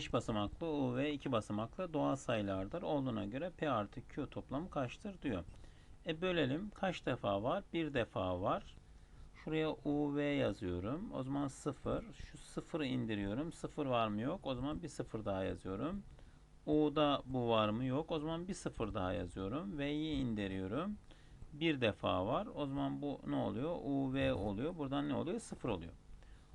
5 basamaklı U ve 2 basamaklı doğal sayılardır. Olduğuna göre P artı Q toplamı kaçtır diyor. E bölelim. Kaç defa var? Bir defa var. Şuraya U V yazıyorum. O zaman 0. Şu 0'ı indiriyorum. 0 var mı yok? O zaman bir 0 daha yazıyorum. U'da bu var mı yok? O zaman bir 0 daha yazıyorum. V'yi indiriyorum. Bir defa var. O zaman bu ne oluyor? U V oluyor. Buradan ne oluyor? 0 oluyor.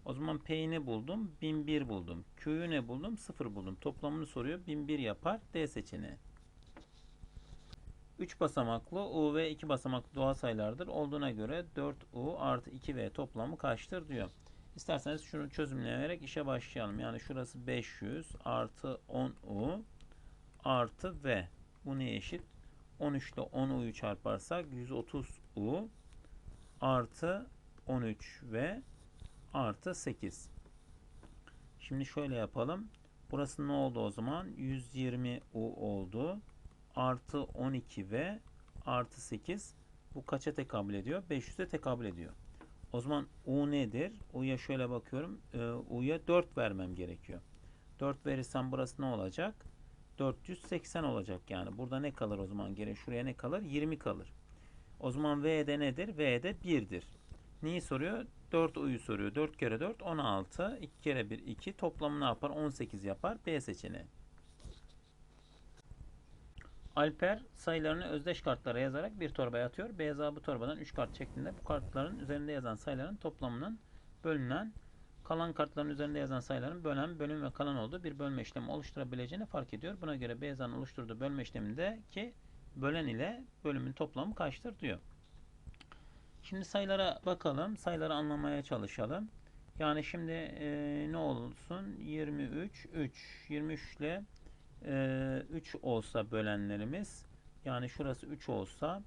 O zaman P'yi ne buldum? 1001 buldum. Q'yu ne buldum? 0 buldum. Toplamını soruyor. 1001 yapar. D seçeneği. 3 basamaklı U ve 2 basamaklı doğal sayılardır. Olduğuna göre 4U artı 2V toplamı kaçtır diyor. İsterseniz şunu çözümleyerek işe başlayalım. Yani şurası 500 artı 10U artı V. Bu neye eşit? 13 ile 10U'yu çarparsak 130U artı 13V artı 8. Şimdi şöyle yapalım. Burası ne oldu o zaman? 120U oldu. Artı 12 ve artı 8. Bu kaça tekabül ediyor? 500'e tekabül ediyor. O zaman U nedir? U'ya şöyle bakıyorum. Ee, U'ya 4 vermem gerekiyor. 4 verirsem burası ne olacak? 480 olacak yani. Burada ne kalır o zaman? Geri şuraya ne kalır? 20 kalır. O zaman V'de nedir? V'de 1'dir. Neyi soruyor? 4 U'yu soruyor. 4 kere 4 16. 2 kere 1 2. Toplamı ne yapar? 18 yapar. B seçeneği. Alper sayılarını özdeş kartlara yazarak bir torbaya atıyor. Beyza bu torbadan 3 kart şeklinde bu kartların üzerinde yazan sayıların toplamının bölünen kalan kartların üzerinde yazan sayıların bölen, bölüm ve kalan olduğu bir bölme işlemi oluşturabileceğini fark ediyor. Buna göre Beyza'nın oluşturduğu bölme işlemindeki bölen ile bölümün toplamı kaçtır diyor. Şimdi sayılara bakalım. Sayıları anlamaya çalışalım. Yani şimdi e, ne olsun? 23, 3. 23 ile e, 3 olsa bölenlerimiz yani şurası 3 olsa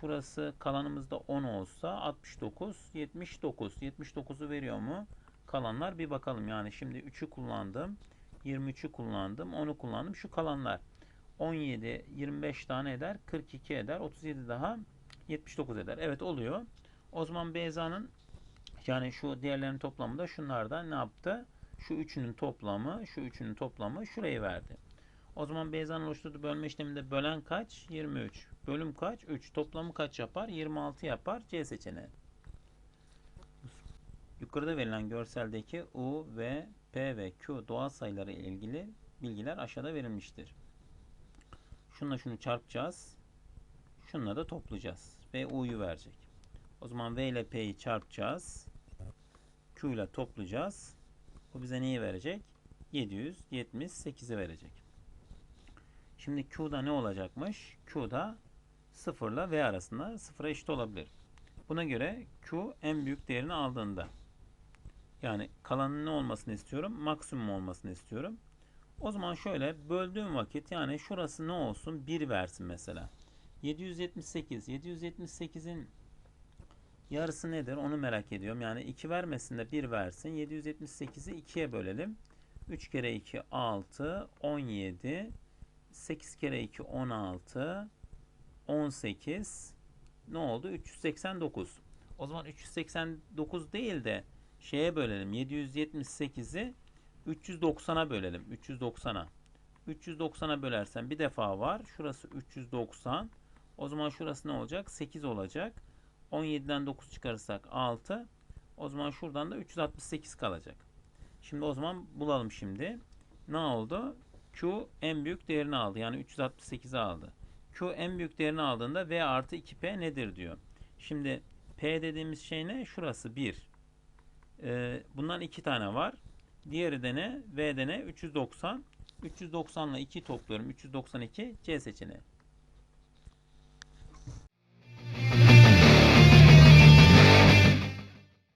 şurası kalanımızda 10 olsa 69 79 79'u veriyor mu kalanlar bir bakalım yani şimdi 3'ü kullandım 23'ü kullandım 10'u kullandım şu kalanlar 17 25 tane eder 42 eder 37 daha 79 eder evet oluyor o zaman Beyza'nın yani şu diğerlerinin toplamı da şunlardan ne yaptı şu üçünün toplamı şu üçünün toplamı şurayı verdi o zaman Beyza'nın oluşturduğu bölme işleminde bölen kaç? 23. Bölüm kaç? 3. Toplamı kaç yapar? 26 yapar. C seçeneği. Yukarıda verilen görseldeki U, V, P ve Q doğal sayıları ile ilgili bilgiler aşağıda verilmiştir. Şununla şunu çarpacağız. Şununla da toplayacağız. Ve U'yu verecek. O zaman V ile P'yi çarpacağız. Q ile toplayacağız. Bu bize neyi verecek? 778'i verecek. Şimdi Q'da ne olacakmış? Q'da 0 ile V arasında 0'a eşit olabilir. Buna göre Q en büyük değerini aldığında yani kalanın ne olmasını istiyorum? Maksimum olmasını istiyorum. O zaman şöyle böldüğüm vakit yani şurası ne olsun? 1 versin mesela. 778. 778'in yarısı nedir? Onu merak ediyorum. Yani 2 vermesin de 1 versin. 778'i 2'ye bölelim. 3 kere 2 6 17 8 kere 2 16 18 ne oldu? 389. O zaman 389 değil de şeye bölelim. 778'i 390'a bölelim. 390'a. 390'a bölersen bir defa var. Şurası 390. O zaman şurası ne olacak? 8 olacak. 17'den 9 çıkarırsak 6. O zaman şuradan da 368 kalacak. Şimdi o zaman bulalım şimdi. Ne oldu? Q en büyük değerini aldı. Yani 368'i aldı. Q en büyük değerini aldığında V artı 2P nedir diyor. Şimdi P dediğimiz şey ne? Şurası 1. Ee, bundan 2 tane var. Diğeri de ne? V'de ne? 390. 390 ile 2 topluyorum. 392 C seçeneği.